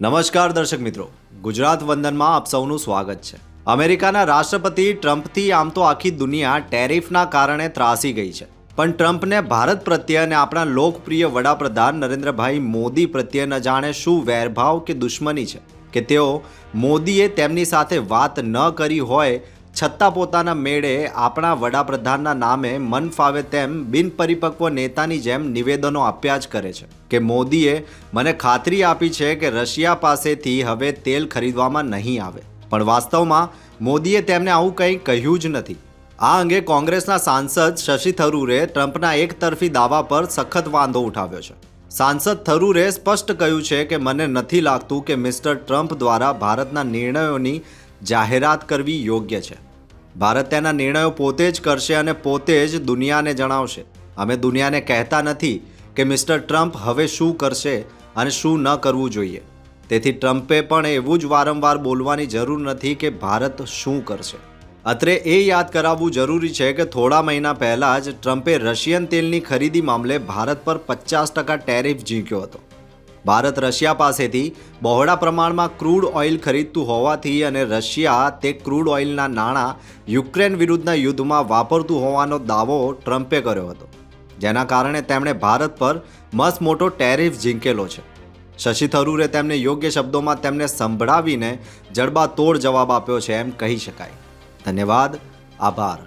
નમસ્કાર દર્શક મિત્રો. ગુજરાત વંદનમાં આપ સૌનું સ્વાગત છે. અમેરિકાના રાષ્ટ્રપતિ ટ્રમ્પથી આમ તો આખી દુનિયા ટેરિફના કારણે ત્રાસી ગઈ છે. પણ ટ્રમ્પને ભારત પ્રત્યે અને આપણા લોકપ્રિય વડાપ્રધાન નરેન્દ્રભાઈ મોદી પ્રત્યે ન જાણે શું વેરભાવ કે દુશ્મની છે. કે તેઓ મોદીએ તેમની સાથે વાત ન કરી હોય છતાં પોતાના મેળે આપણા વડાપ્રધાનના નામે મન ફાવે તેમ બિનપરિપક્વ નેતાની જેમ નિવેદનો આપ્યા જ કરે છે કે મોદીએ મને ખાતરી આપી છે કે રશિયા પાસેથી હવે તેલ ખરીદવામાં નહીં આવે. પણ વાસ્તવમાં મોદીએ તેમને આવું કંઈ કહ્યું જ નથી. આ અંગે કોંગ્રેસના સાંસદ શશી થરૂરે ટ્રમ્પના એકતરફી દાવા પર સખત વાંધો ઉઠાવ્યો છે. સાંસદ થરૂરે સ્પષ્ટ કહ્યું છે કે મને નથી લાગતું કે મિસ્ટર ટ્રમ્પ દ્વારા ભારતના નિર્ણયોની જાહેરાત કરવી યોગ્ય છે. ભારત તેના નિર્ણયો પોતે જ કરશે અને પોતે જ દુનિયાને જણાવશે. અમે દુનિયાને કહેતા નથી કે મિસ્ટર ટ્રમ્પ હવે શું કરશે અને શું ન કરવું જોઈએ. તેથી ટ્રમ્પે પણ એવું જ વારંવાર બોલવાની જરૂર નથી કે ભારત શું કરશે. અત્રે એ યાદ કરાવવું જરૂરી છે કે થોડા મહિના પહેલાં જ ટ્રમ્પે રશિયન તેલની ખરીદી મામલે ભારત પર પચાસ ટકા ટેરિફ ઝીંક્યો હતો. ભારત રશિયા પાસેથી બહોળા પ્રમાણમાં ક્રૂડ ઓઇલ ખરીદતું હોવાથી અને રશિયા તે ક્રૂડ ઓઇલના નાણાં યુક્રેન વિરુદ્ધના યુદ્ધમાં વાપરતું હોવાનો દાવો ટ્રમ્પે કર્યો હતો, જેના કારણે તેમણે ભારત પર મસ્ત મોટો ટેરિફ ઝીંકેલો છે. શશી થરૂરે તેમને યોગ્ય શબ્દોમાં તેમને સંભળાવીને જડબાતોડ જવાબ આપ્યો છે એમ કહી શકાય. ધન્યવાદ, આભાર.